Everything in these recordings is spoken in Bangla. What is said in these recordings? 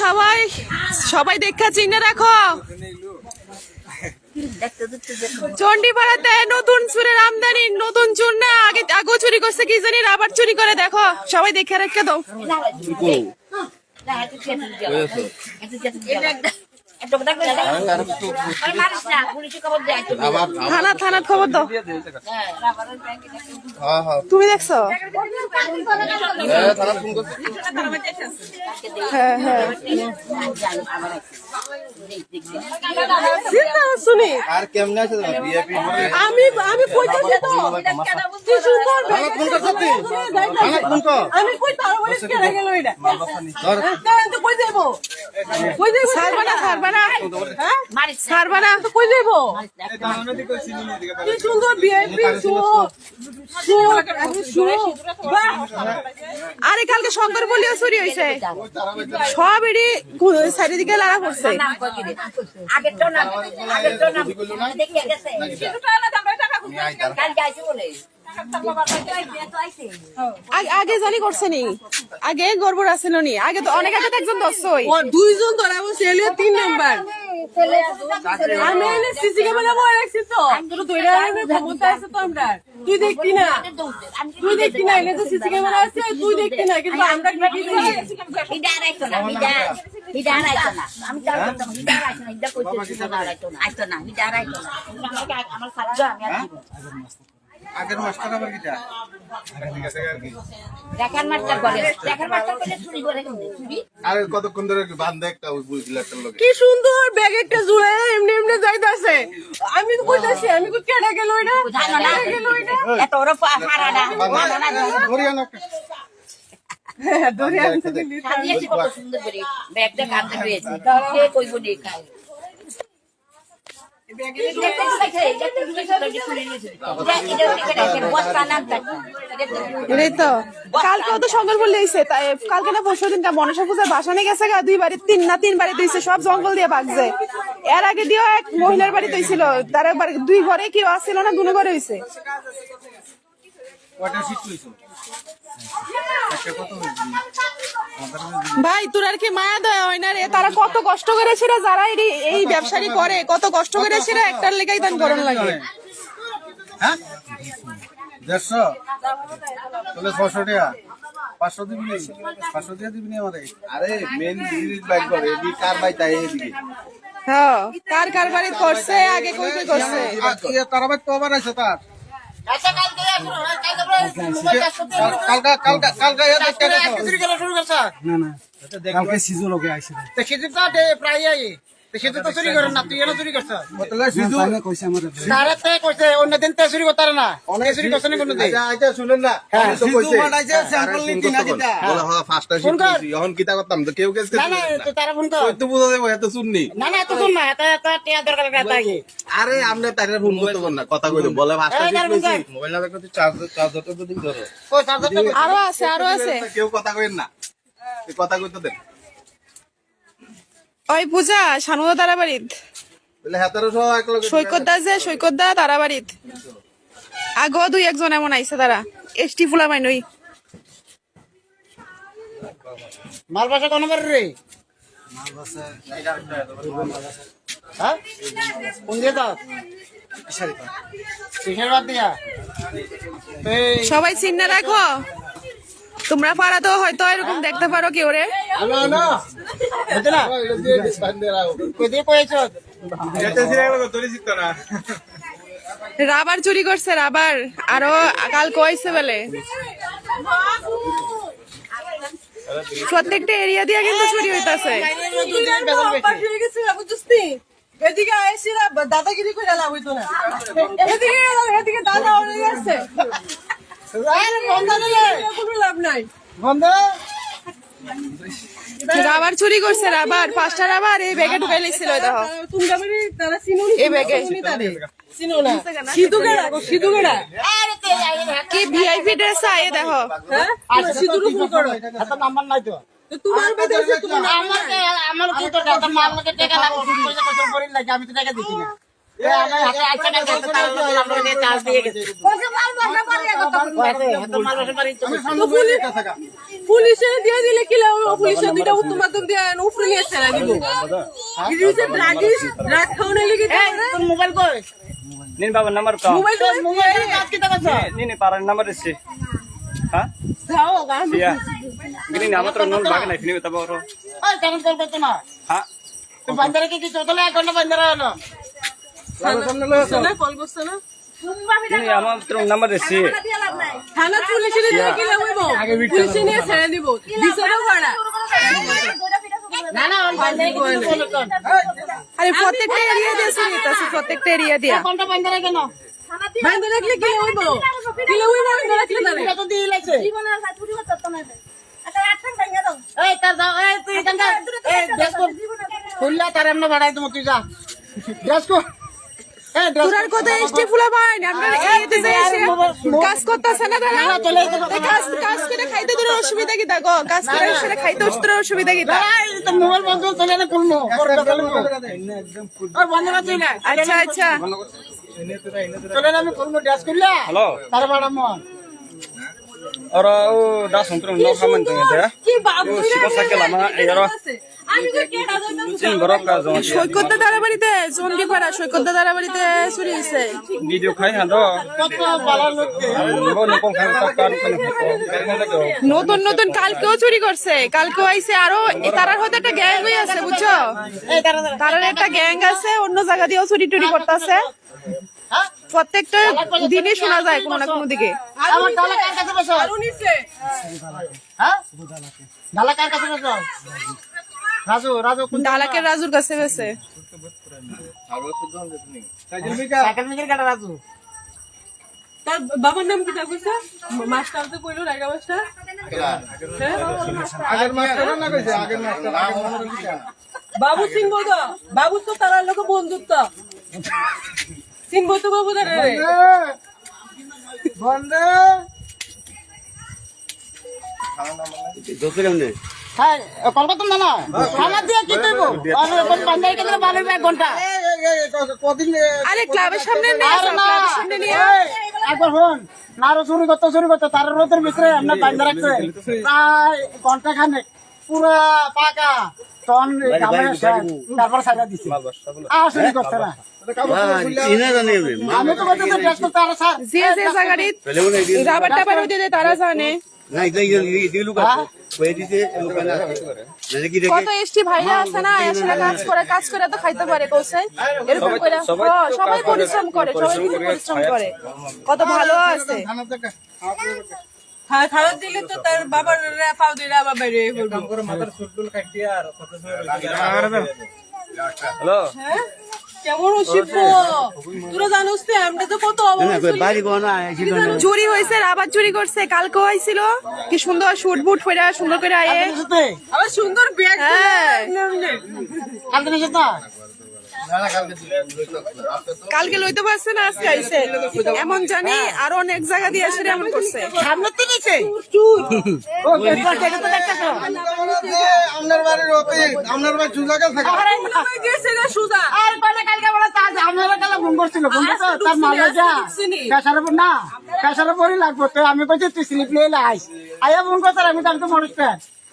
সবাই সবাই দেখা চিনে রাখো। চন্ডীপাড়াতে নতুন চুরের আমদানি নতুন চুর না আগে আগেও চুরি করছে কি জানি আবার চুরি করে দেখো। সবাই দেখে রেখে দাও। থানা থানা খবর দাও। হ্যাঁ হ্যাঁ তুমি দেখছ? হ্যাঁ, হ্যাঁ হ্যাঁ। শুনি আর কেমনে আছে আমি আমি কইতাছি তো? কি সুন্দর থানা ফোন করছে তুই থানা ফোন কর আমি কই তার বলে কেন গেল এটা? কই যাইব? কই যাইব? ছাড়বা না ছাড়বা না হ্যাঁ? ছাড়বা না তো কই যাইব? কি সুন্দর বিএপি শো শো শো আরে কালকে শঙ্কর বলিও চুরি হইছে। সব এডি চারিদিকে লাড়া করছে। আগে জানি করছে নি। আগে গড়বড় আছিল নি আগে তো অনেক আগে তো একজন দশই দুইজন ধরা বসে এলিয়ে তিন নাম্বার। আমি এনে সিসি ক্যামেরা বয়ে রাখছি তো। তোর ধরে আনবে ক্ষমতা আছে তো আমরা। তুই দেখতি না। তুই দেখতি না এনে তো সিসি ক্যামেরা আছে তুই দেখতি না। কিন্তু আমরা কি দেখি? না না আমি না কইতে না আইতো না না আমার আর আগের মাস্টার আবার কিটা? দেখার মাস্টার করে। দেখার মাস্টার করে চুরি করে চুরি? আরে কতক্ষণ ধরে বান্ধে একটা বুঝলি একটা কি সুন্দর ব্যাগ একটা জুড়ে এমনি এমনি যাইতাছে। আমি তো কইতাছি আমি কই কেডা গেল এটা জানো না? গেল এটা এত ওরা হারাডা ধরিয়া না। হ্যাঁ, ধরে আনছে দিল্লি। সাজিয়েছি কত সুন্দর করে ব্যাগটা কাঁদতে পেয়েছে কে কইব নি খায় কালকেও তো বললে হইছে তাই কালকে না পরশু দিন মনসা পূজার বাসানে গেছে গা, দুই বাড়ি তিন না তিন বাড়ি দিয়েছে সব জঙ্গল দিয়ে বাগছে এর আগে দিয়েও এক মহিলার বাড়ি দিয়েছিল তার বাড়ি দুই ঘরে কেউ আসছিল না, দুনো ঘরে হইছে। ভাই তোর আর কি মায়া দয়া হয় না রে? তারা কত কষ্ট করেছে রে যারা এই এই ব্যবসায়ী করে কত কষ্ট করেছে রে একটার লেগাই দান করণ লাগে। হ্যাঁ? দেড়শো? তাহলে ছশো টাকা। পাঁচশো দিবি? পাঁচশো টাকা দিবি নি আমাদের আরে মেন বাইক করে কার তাই এদিকে হ্যাঁ কার কার বাড়ি করছে আগে কই কই করছে? তারা বাই তো আবার আছে তার। কালকা কালকা সিজু লোকে আইছিল প্রায় আই তো চুরি করেন না তুই এনে চুরি করছ। তাহলে সিধু তাইলে কইছে আমাদের তারা তে কইছে অন্য দিন তে চুরি করতারে না। চুরি করছ কোনো দিন? শুনেন হ্যাঁ। ফার্স্টটা ফোন কর। এখন কিতা করতাম? তো কেউ কেউ না না তারা ফোন কর। তো বুঝা দেবো এত শুননি। না না এত শুন না এত এত টিয়া দরকার এটা আগে। আরে আমরা তারে ফোন করতে না। কথা কইতে বলে। মোবাইল। না দেখতে চার্জারটা ধরো কই চার্জারটা আরও আছে আরও আছে। কেউ কথা কইেন না। এই কথা কইতে দেন। ওই পূজা সানুদা তারা বাড়িত বলে হাতারও সহ এক লগে সৈকত দা যে সৈকত দা তারা বাড়িত আগো দুই একজন এমন আইছে তারা। এসটি ফুলা মাইনই মাল বাসা কোন রে? হ্যাঁ? সবাই চিন্না রাখো। তোমরা পাড়াতেও হয়তো এরকম দেখতে পারো কেউ রে। রাবার চুরি করছে রাবার। আরও কাল কইছে বলে। প্রত্যেকটা এরিয়া দিয়ে কিন্তু চুরি হইতাছে। এদিকে আইসি না দাদাগিরি করে লাভ হইতো না। এদিকে এদিকে দাদা গেছে। কোনো লাভ নাই। বন্ধ? রাবার চুরি করছে রাবার পাঁচটা রাবার এই ব্যাগে ঢুকাই লিছিল দেখো। তুমি যাবে তারা চিনুনি এই ব্যাগে চিনো না সিধু গেড়া সিধু গেড়া কি ভিআইপি ড্রেস আয়ে দেখো নাম্বার নাই তো তোমার আমার আমার টাকা আমি তো টাকা দিছি না। পুলিশে দিয়ে দিলে কি পুলিশে দুইটা উত্তম মাধ্যম দিয়ে উপরে নিয়ে আসছে না কিন্তু রাত খাওয়ানোর লেগে মোবাইল কই? নিন বাবার নাম্বার এক ঘণ্টা বান্দারা আমার তো নাম্বার ইচ্ছি থানা কি পুলিশে নিয়ে ছেড়ে দিব। বিচারও করা না না আরে প্রত্যেকটা এরিয়া দিয়ে চুরি হইতাছে প্রত্যেকটা এরিয়া দিয়া। রাখলে কি হইব? কি হইব? বাইন্দা রাখলে তারে এটা তো দিয়ে লাগছে এই তার দাও এই তুই এখানটা এই ড্রেস কর খুললা তার এমন বাড়াই তুমি তুই যা। ড্রেস কর তোরার কথা এসটি ফুলা এসে কাজ করতেছে না তারা? না, চলে যেতে এই কাজ কাজ করে খাইতে তোর অসুবিধা কি কাজ করে সেটা খাইতে তোর অসুবিধা কি মোবাইল বন্ধ চলে না আচ্ছা আচ্ছা। চলে না আমি খুলমো ড্রেস করলা। হ্যালো। তার বাড়ামো ওর ও দাস সন্তর নো খামান তো এটা ও শিবা সাকে লামা এর আমি তো কে দাদা চিন বরক কাজ সৈকত দাদার বাড়িতে জঙ্গি পাড়া সৈকত দাদার বাড়িতে চুরি হয়েছে ভিডিও খাই হাঁদ কত বালা লোককে বল নো কোন খান কার কোন খাতো নতুন নতুন কালকেও চুরি করছে। কালকেও আইছে আরও তারার হয়তো একটা গ্যাং হয়ে আছে বুঝছ? তারার একটা গ্যাং আছে অন্য জায়গা দিয়েও চুরি টুরি করতেছে। হ্যাঁ? প্রত্যেকটা দিনে শোনা যায় কোনো না কোনো দিকে। আমার ডালা কার কাছে বসো? হ্যাঁ? ডালা কার কাছে বসো? রাজু রাজু কোন ডালাকের রাজুর কাছে গেছে সাইকেল মিকের কাটা রাজু। তার বাবার নাম কি তা মাস্টার তো কইলো রাইগা মাস্টার। হ্যাঁ? আগের মাস্টার না কইছে? আগের মাস্টার। বাবু চিনবো তো। বাবু তো তার লোক বন্ধুত্ব। চিনবো তো বাবু তার বন্ধে। দোসরে কেমনে? হ্যাঁ কলকাতা না না খাবার দিয়ে কি দেবো আমি এখন বান্দাই এক ঘণ্টা? কদিন আরে ক্লাবের সামনে নিয়ে আরে আসো, না। ক্লাবের সামনে নিয়ে একবার হন না আরও চুরি করতে চুরি করতে তার রোদের ভিতরে আমরা বান্ধা রাখছে। প্রায় ঘণ্টা খানে পুরা পাকা। তখন গামের শেষ, তারপর সাজা দিচ্ছে আর চুরি করতে না আমি তো বলতে ড্রেস করতে আরও স্যার যে যে জায়গাটি রাবার টাবার উঠে দেয় তারা জানে কত এসটি ভাইরা আছে না এসে কাজ করে কাজ করে তো খাইতে পারে কৌশল এরকম করে সবাই- হ্যাঁ, পরিশ্রম করে সবাই পরিশ্রম করে কত ভালো আছে থানা থেকে খা- খাবার দিলে তো তার বাবার পাও দিলে আবার বাইরে হ্যালো? হ্যাঁ? কেমন তোরা জানোস তো আমরা তো কত চুরি হয়েছে আবার চুরি করছে কালকেও আইছিল কি সুন্দর শুট বুট পরে সুন্দর করে আয়ে। আবার সুন্দর ব্যাগ হ্যাঁ। কালকে কালকে লইতে পারছে না আজকে আইছে। এমন জানি আরও অনেক জায়গা দিয়ে এসে এমন করছে। সামনে তো নিচে ও পেট্রোল টেকে তো দেখতেছো আপনার বাড়ির অফিস আপনার বাড়ি সুজাকা থাকে সুজা। আর কয়টা কালকে বলে তার আমরা কালে ফোন করছিল ফোন করছ তার মাল যা। পেশার উপর না পেশার উপরই লাগবো তো আমি বলছি তুই স্লিপ নিয়ে আইস আইয়া ফোন করছে আমি তো তো মানুষ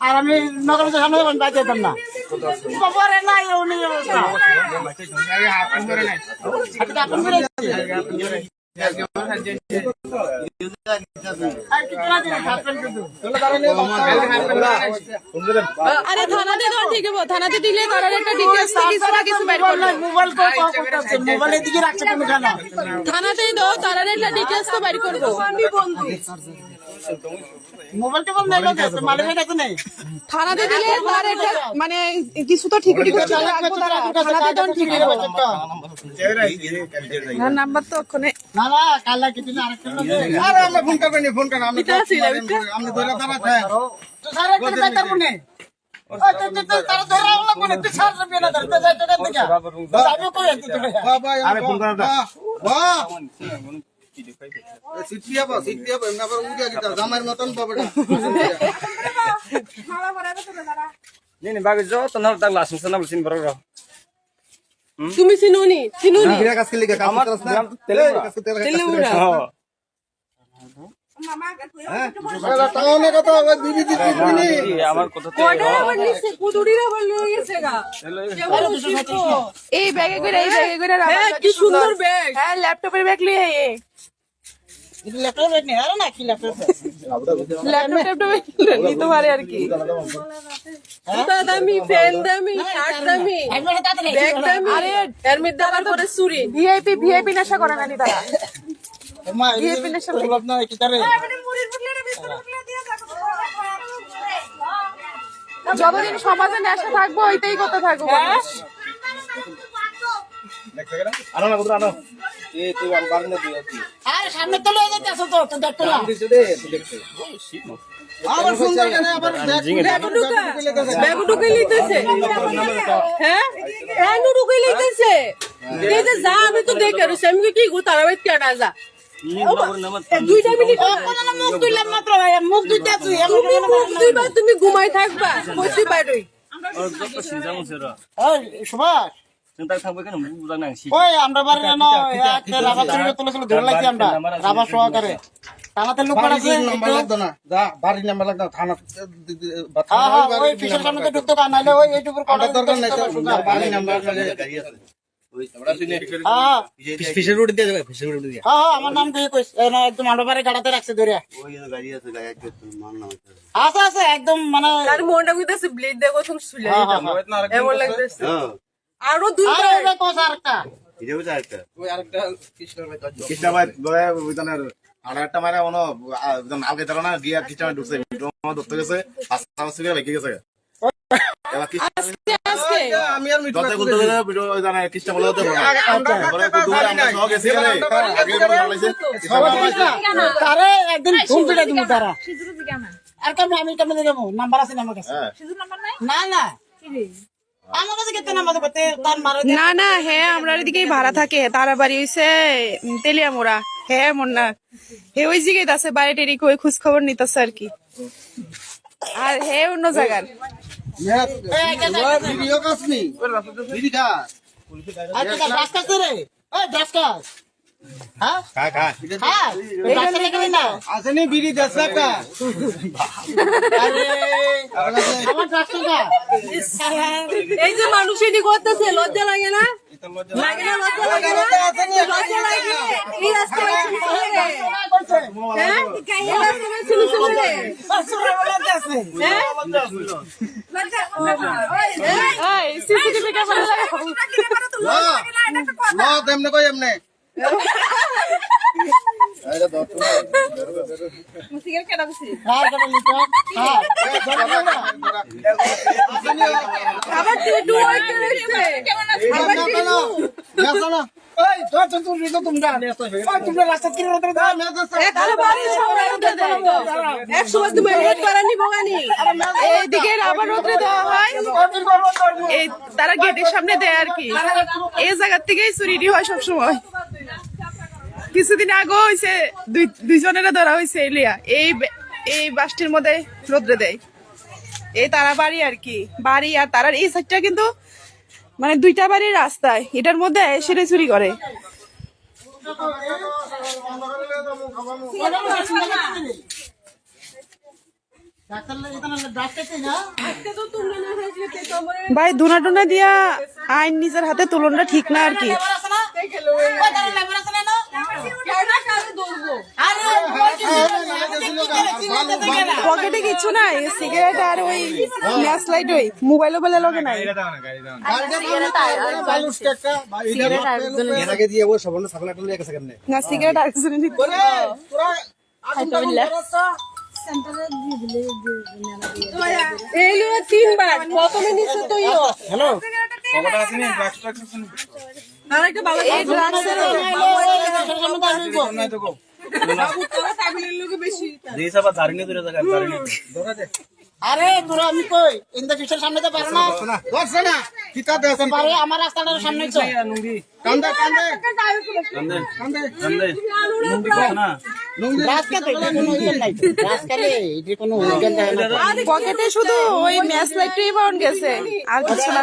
আর আমি নগর সামনে যাবেন বাইতে যেতাম না। খবরে নাই উনি করে এসেছি। আর থানাতে ধর ঠিক হব। থানাতে দিলে তারা একটা ডিটেলস কিছু না কিছু বের মোবাইল মোবাইলের দিকে কেন থানাতেই দাও তারা একটা ডিটেলস তো বের করব। আমি বন্ধু নেই থানাতে দিলে তার একটা মানে কিছু তো ঠিক ঠিক রাখব তারা। থানাতে দেওয়া ঠিক হব নাম্বার তো ওখানে না না কালা আরেকটা আরে আমরা ফোন করবেন ফোন এটা ধরে দাঁড়াচ্ছেন তো স্যার একটা মনে তো তো সিট দিয়া পাও সিট দিয়া পাও এমনি আবার উড়িয়া গিতা জামার মতন পাবেটা নে নে বাগে যাও তো নাও তাগলা আসুন না বলছিন বড় তুমি চিনুনি চিনুনি বিরা কাছে লিখা কাছে তেলে তেলে উড়া এই ব্যাগে করে এই ব্যাগে করে হ্যাঁ কি সুন্দর ব্যাগ। হ্যাঁ ল্যাপটপের ব্যাগ লিয়ে এ ল্যাপটপ রেট নেই আরে না কি ল্যাপটপ ল্যাপটপ ট্যাপটপ নিতে পারে আর কি। জুতা দামি ফ্যান দামি শার্ট দামি ব্যাগ দামি। আরে এর মধ্যে আবার করে চুরি। ভিআইপি ভিআইপি নেশা করে। না তারে? যতদিন সমাজে নেশা থাকব ওইটাই করতে থাকব। আনো না আনো। তুই আর দিয়ে আরে সামনে তো লয়ে যাচ্ছে তো তো দেখতে না দিছে দে তুই দেখতে। আবার সুন্দর কেন আবার ব্যাগ ঢুকা ব্যাগ ঢুকে লিতেছে হ্যাঁ হ্যাঁ ঢুকে লিতেছে এই যে যা আমি তো দেখে রয়েছি আমি কি গো তারা বাইত কেডা যা দুইটা মিনিট মুখ তুইলাম মাত্র ভাই মুখ দুইটা তুই তুমি মুখ দুইবার তুমি ঘুমাই থাকবা কইছি বাইরই ওই সুভাষ আমরা বাড়ি না একটা রাবার চুরি তুলে তুলে ধরে লাগছি আমরা রাবার সহকারে থানাতে লোক বাড়ি আছে নাম্বার লাগতো না যা বাড়ি নাম্বার লাগতো থানা হ্যাঁ হ্যাঁ ওই ফিসের সামনে তো ঢুকতে পার নাহলে ওই এইটুকুর কটা দরকার নাই বাড়ি নাম্বার হ্যাঁ ফিশের রোড দিয়ে যাবে ফিশের রোড দিয়ে। হ্যাঁ হ্যাঁ আমার নাম দিয়ে কইস। একদম আমরা বাড়ি গাড়াতে রাখছে ধরে আছে আছে একদম মানে তার মনটা কইতাছে ব্লেড দেখো তুমি শুলে এমন লাগতেছে। আরও দুইবার আরে এটা কোস আরেকটা। ওই আরেকটা কৃষ্ণের ভাই কৃষ্ণাবাই দয়া ওইখানের আর একটা মনে তারা না গিয়া কৃষ্ণাবাই ঢুকছে। ধরতে গেছে আস্তে আস্তে গেছে এবার আজকে আমি আর মিটু করতে গেলে ভিডিও জানা কৃষ্ণ বলে হতে পারে তারপরে কুদুরে আমরা সহ গেছি গেলে আগে বলে লাইছে তারে একদিন ঘুম ফিরে দিমু তারা। আর কেমন আমি কেমন দেবো নাম্বার আছে না আমার কাছে না না নাম্বার না না হ্যাঁ আমরা এদিকেই ভাড়া থাকে। তারা বাড়ি হইছে তেলিয়া মোড়া হ্যাঁ মন না। হে ওই জায়গায় আছে বাইরে টেরি কই খোঁজ খবর নিতেছে আর কি। আর হে অন্য জায়গার। ভিডিও কাজ ভিডিও কাস আচ্ছা রে। ওই হ্যাঁ হ্যাঁ আসেনি বিড়ি দশ টাকা এই যে মানুষ এটি করতেছে লজ্জা লাগে না লাগে না লজ্জা লাগে না লজ্জা লাগে এই রাস্তায় ছিল রে হ্যাঁ এই রাস্তায় ছিল রে হ্যাঁ এই সিসিটিভি ক্যামেরা লাগাও নো তেমনে কই এমনে তোর গেটের সামনে দেয় আর কি। এই জায়গার থেকেই চুরিটি হয় সবসময়। কিছুদিন আগে হয়েছে দুই দুইজনেরা ধরা হয়েছে এলিয়া। এই এই বাসটির মধ্যে রোদ্রে দেয়। এই তারা বাড়ি আর কি, বাড়ি আর তারার এই সাইডটা কিন্তু মানে দুইটা বাড়ির রাস্তায়, এটার মধ্যে সেটা চুরি করে। ভাই ধুনা টুনা দিয়া আইন নিজের হাতে তুলনটা ঠিক না আর কি। পকেটে কিছু নাই সিগারেট আর ওই ম্যাচ লাইট ওই মোবাইলও বলে লগে নাই। এর আগে দিয়ে ও সবর্ণ সাফল একটা লিয়ে গেছে কেমনে না সিগারেট আর কিছু লিয়ে তিনবার প্রথমে নিচে তো ইও হ্যালো বেশি। আরে তোরা আমি কই? ইন্দা সামনে তো পারো না। ধরছে না কিতা পারে আমার রাস্তাটার সামনে তো। কান্দে কান্দে। কান্দে কান্দে। কান্দে। কত না। পকেটে শুধু ওই ম্যাচ লাইটটাই পাউন্ড গেছে। আর কিছু না।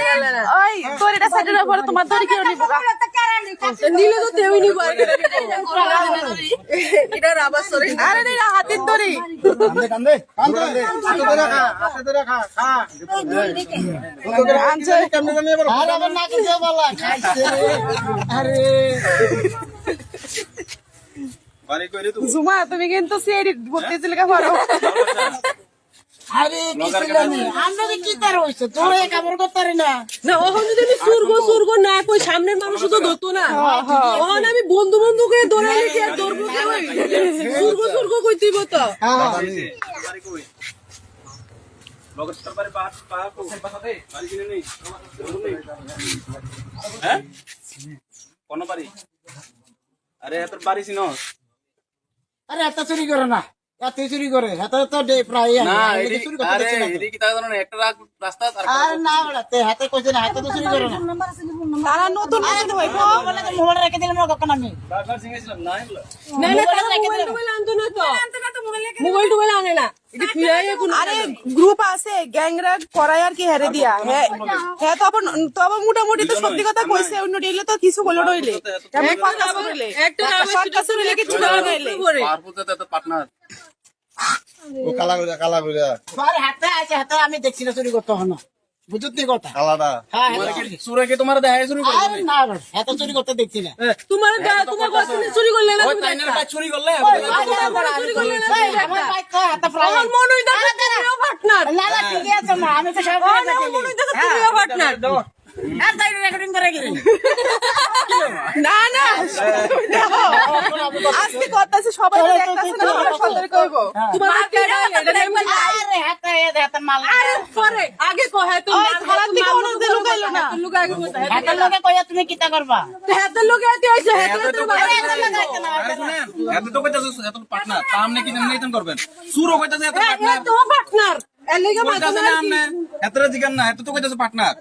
গেলে না। ওই তোর এটা পরে তোমার ধরে কেউ নিবো। নিলে তো তেমনি নিব আর এটা রাবার সরে। আরে রে হাতের দড়ি। কান্দে কান্দে কান্দে। হাতে ধরে খা হাতে ধরে খা খা। আনছে কেমনে জানি এবার আর আবার না কিছু বলা। খাইছে আরে। বাড়ি কইরে তো জুমা তুমি কিন্তু সিআইডি ভর্তি ছিল কা পারো আরে কিছু জানি আমরা যে কি তার হইছে? তোর কামড় করতে না। না ওখানে যদি আমি সুরগো সুরগো না কই সামনের মানুষ তো ধরতো না। ওখানে আমি বন্ধু বন্ধু করে কি আর দৌড়বো কে ওই সুরগো সুরগো কই দিব তো। বাড়ি কিনে নেই? হ্যাঁ? কোন বাড়ি? আরে তোর বাড়ি চিনস? আরে এত চুরি করে না। এত চুরি করে এত তো প্রায় না চুরি করতে আরে দেখছি না তো। এদিকে তা জানো একটা রাস্তা আর আর না বলা হাতে কইছে না হাতে তো চুরি করে না। তারা নতুন নতুন হইব বলে তো মোবাইল রেখে দিলাম কখন আমি? বারবার সিঙ্গেছিলাম না এগুলো। না না তারা মোবাইল টোবাইল আনতো না তো। মোবাইল টোবাইল আনে না। এটা ফিরাই কোন আরে গ্রুপ আছে গ্যাংরা করাই আর কি হেরে দিয়া। হ্যাঁ হ্যাঁ তো আবার তো আবার মোটামুটি তো সত্যি কথা কইছে অন্য ডিলে তো কিছু বলে রইলে একটা কিছু বলে রইলে করে তো পার্টনার ও কালা করে কালা করে আরে হাতে আছে হাতে আমি দেখছি না চুরি করতে হনো বুঝতে কথা? কালাটা। হ্যাঁ হাতে- সুরে কি তোমার দেখায় শুরু করে আরে না রে, চুরি করতে দেখছি না। তোমার গা- তোমার গছনে চুরি করলে না তুমি তাইনের একটা। চুরি করলে চুরি করলে। না আমার বাইক তো হাতে প্রায় আমার মনে হইতাছে তুমিও partner। না না ঠিকই আছে মা আমি তো সব আমার মনে হইতাছে তুমিও partner। আর তাই রেকর্ডিং করে গেলি? না না আজকে কথা আছে সবাই দেখতাছে না আমরা সতর্ক হইব তোমার হাতে এটা- এটা নিয়ে আমি- আরে হাতে হাতে মাল আরে পরে, আগে কহে তুমি ওই থেকে মার- অনুরোধে লুকাইলো না। হাতের লুকায় আগে কইতা, হাতের হাতের লগে কইয়া তুমি কিতা করবা? হাতের লোকে হাতে হইছে, হাতের লোকে বাবা আরে হাতের হাতে না আরে শুনেন এত তো কইতাছে পার্টনার কি জানেন করবেন? পার্টনার। তো না এতরা জিগান না এত তো কইতাছে পার্টনার।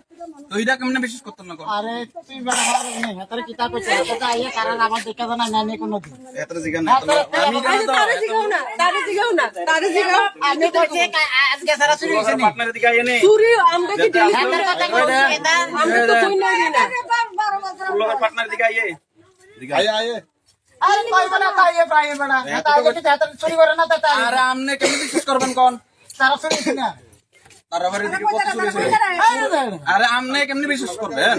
তো এইটা কেমনে বিশ্বাস করতেন না কোন আরে তুই বড় ভালো নেই হাতের কিতা কইছে হাতে আইয়া কারণ আমার দেখা জানা না নেই কোনো দিন। এত জিগান না হাতে আমি আচ্ছা, জানো তো তারে জিগাও না, তারে জিগাও না, তারে জিগাও। আমি কইছে আজকে সারা চুরি হইছে নি। পার্টনারের দিকে আইয়ে নেই চুরি আমরা কি ডেলি হাতের কথা কইছে এটা আমরা তো কই নাই না। লগর পার্টনারের দিকে আইয়ে। আয়ে। আয়ে আরে কইবে না কইবে প্রায় বড়। হাতে আইলে কি হাতের চুরি করে না তা আরে আমনে কেমনে বিশ্বাস করবেন কোন? সারা চুরি হইছে না। তার আবার চুরি হয়েছে? আরে আরে আমনে কেমনে বিশ্বাস করবেন